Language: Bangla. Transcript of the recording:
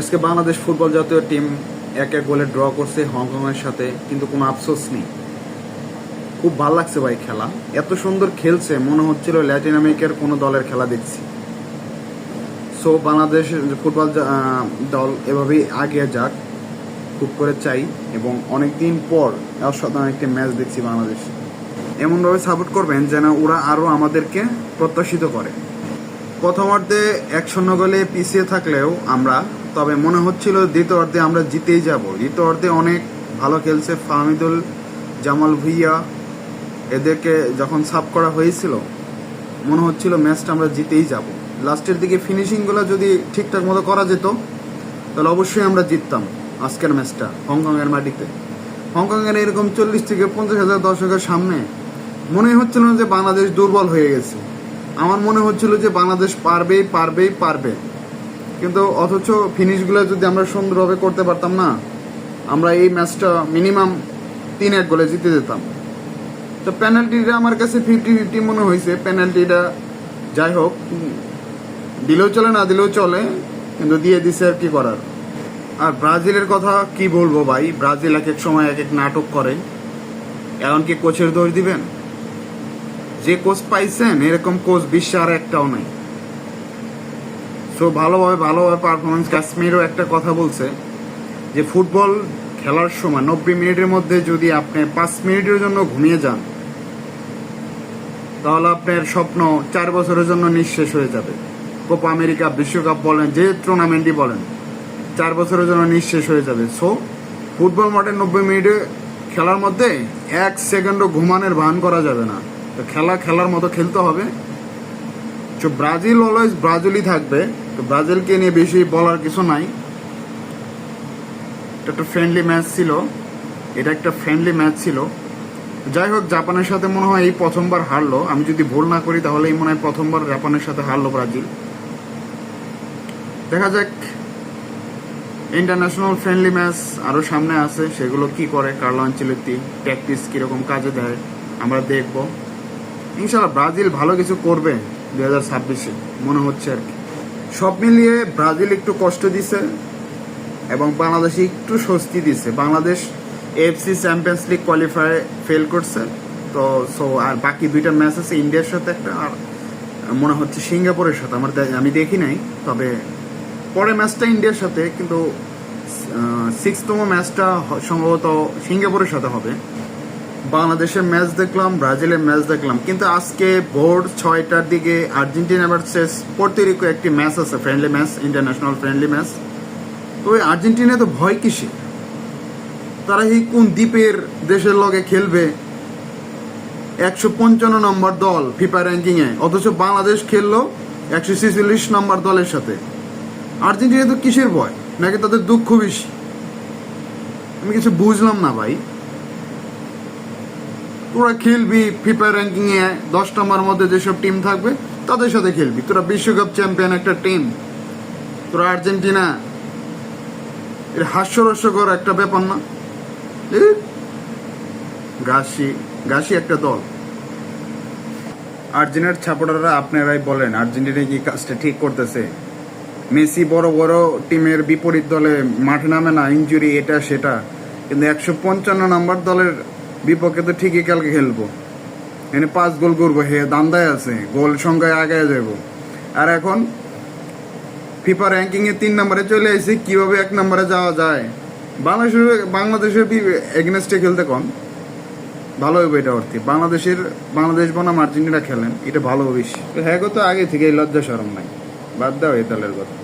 আজকে বাংলাদেশ ফুটবল জাতীয় টিম এক এক গোলে ড্র করছে হংকংয়ের সাথে, কিন্তু কোনো আফসোস নেই। খুব ভালো লাগছে ভাই খেলা। এত সুন্দর খেলছে, মনে হচ্ছিল ল্যাটিন আমেরিকার কোনো দলের খেলা দেখছি। সো বাংলাদেশ ফুটবল দল এভাবেই আগিয়ে যাক, খুব করে চাই, এবং অনেক দিন পর অসাধারণ একটি ম্যাচ দেখছি বাংলাদেশ। এমনভাবে সাপোর্ট করবেন যেন ওরা আরও আমাদেরকে প্রত্যাশিত করে। প্রথমার্ধে এক শূন্য গোলে পিছিয়ে থাকলেও আমরা তবে মনে হচ্ছিল দ্বিতীয় অর্ধে আমরা জিতেই যাব। দ্বিতীয় অর্ধে অনেক ভালো খেলছে ফাহমিদুল, জামাল ভুইয়া। এদেরকে যখন সাফ করা হয়েছিল, মনে হচ্ছিল ম্যাচটা আমরা জিতেই যাব। লাস্টের দিকে ফিনিশিংগুলো যদি ঠিকঠাক মতো করা যেত, তাহলে অবশ্যই আমরা জিততাম আজকের ম্যাচটা হংকংয়ের মাটিতে। হংকংয়ের এরকম চল্লিশ থেকে পঞ্চাশ হাজার দর্শকের সামনে মনে হচ্ছিল না যে বাংলাদেশ দুর্বল হয়ে গেছে। আমার মনে হচ্ছিল যে বাংলাদেশ পারবেই পারবেই, পারবে। কিন্তু অথচ ফিনিশগুলো যদি আমরা সুন্দরভাবে করতে পারতাম না, আমরা এই ম্যাচটা মিনিমাম তিন এক গোলে জিতে যেতাম। তো পেনাল্টিটা আমার কাছে ফিফটি ফিফটি মনে হয়েছে, পেনাল্টিটা যাই হোক দিলেও চলে, না দিলেও চলে, কিন্তু দিয়ে দিছে আর কি করার। আর ব্রাজিলের কথা কি বলব ভাই? ব্রাজিল এক এক সময় এক এক নাটক করে। এখন কি কোচের দোষ দিবেন? যে কোচ পাইছেন, এরকম কোচ বিশ্বে আর একটাও নাই। সো ভালোভাবে ভালোভাবে পারফরমেন্স কাশ্মীরও একটা কথা বলছে যে ফুটবল খেলার সময় নব্বই মিনিটের মধ্যে যদি আপনি পাঁচ মিনিটের জন্য ঘুমিয়ে যান, তাহলে আপনার স্বপ্ন চার বছরের জন্য নিঃশেষ হয়ে যাবে। কোপা আমেরিকা বিশ্বকাপ বলেন, যে টুর্নামেন্টই বলেন, চার বছরের জন্য নিঃশেষ হয়ে যাবে। সো ফুটবল মাঠে নব্বই মিনিটে খেলার মধ্যে এক সেকেন্ডও ঘুমানোর ভান করা যাবে না। তো খেলা খেলার মতো খেলতে হবে। তো ব্রাজিল অলওয়েজ ব্রাজিলই থাকবে। তো ব্রাজিলকে নিয়ে বেশি বলার কিছু নাই। এটা একটা ফ্রেন্ডলি ম্যাচ ছিল। এটা একটা ফ্রেন্ডলি ম্যাচ ছিল। যাই হোক, জাপানের সাথে মনে হয় এই প্রথমবার হারলো। আমি যদি ভুল না করি, তাহলে এই মনে হয় প্রথমবার জাপানের সাথে হারলো ব্রাজিল। দেখা যাক। ইন্টারন্যাশনাল ফ্রেন্ডলি ম্যাচ আরও সামনে আছে। সেগুলো কি করে? কার্লো আঞ্চলিকটি প্র্যাকটিস কীরকম কাজে দেয়? আমরা দেখব। ইনশাল্লাহ ব্রাজিল ভালো কিছু করবে। দুই হাজার ছাব্বিশে। মনে হচ্ছে আর কি। সব মিলিয়ে ব্রাজিল একটু কষ্ট দিছে এবং বাংলাদেশে একটু স্বস্তি দিছে। Bangladesh FC Champions League qualify fail করছে। তো সো আর বাকি দুইটা ম্যাচ আছে ইন্ডিয়ার সাথে একটা আর মনে হচ্ছে সিঙ্গাপুরের সাথে। আমার দে- আমি দেখি নাই, তবে পরে ম্যাচটা ইন্ডিয়ার সাথে, কিন্তু সিক্সতম ম্যাচটা সম্ভবত সিঙ্গাপুরের সাথে হবে। বাংলাদেশের ম্যাচ দেখলাম, ব্রাজিলের ম্যাচ দেখলাম। কিন্তু আজকে ভোর ছয়টার দিকে আর্জেন্টিনা ভার্সেস পোর্তোরিকো একটি ম্যাচ আছে friendly match international friendly match. তো ওই আর্জেন্টিনা তো ভয় কিসে? তারা এই কোন দ্বীপের দেশের লগে খেলবে? একশো পঞ্চান্ন নম্বর দল ফিফা র্যাঙ্কিংয়ে, অথচ বাংলাদেশ খেললো একশো ছেচল্লিশ নম্বর দলের সাথে। আর্জেন্টিনা তো কিসের ভয়? নাকি তাদের দুঃখ বেশি? আমি কিছু বুঝলাম না ভাই। তোরা খেলবি ফিফা র্যাঙ্কিং এ দশ নম্বরের মধ্যে যেসব টিম থাকবে, তাদের সাথে খেলবি। তোরা বিশ্বকাপ চ্যাম্পিয়ন একটা টিম তোরা আর্জেন্টিনা। এর হাস্যরস্যকর একটা ব্যাপার না? গাছি গাছি একটা দল। আর্জেন্টিনার ছাপড়ারা আপনারাই বলেন, আর্জেন্টিনা কি কাজটা ঠিক করতেছে? মেসি বড় বড় টিমের বিপরীত দলে মাঠে নামে না ইঞ্জুরি এটা, সেটা। কিন্তু একশো পঞ্চান্ন নম্বর দলের বিপক্ষে তো ঠিকই কালকে খেলব। এনে পাঁচ গোল করব, হে, দান্দায় আছে। গোল সংখ্যায় আগে যাব। আর এখন ফিফা র্যাঙ্কিং এ তিন নম্বরে চলে এসে কীভাবে এক নম্বরে যাওয়া যায়? বাংলাদেশের বাংলাদেশের এগেনস্টে খেলতে কম। ভালো হবে এটা অর্থে বাংলাদেশের বাংলাদেশ বনাম আর্জেন্টিনা খেলেন, এটা ভালো হবে হ্যাঁ তো আগে থেকে লজ্জা সরম নাই। বাদ দাও এই দলের কথা।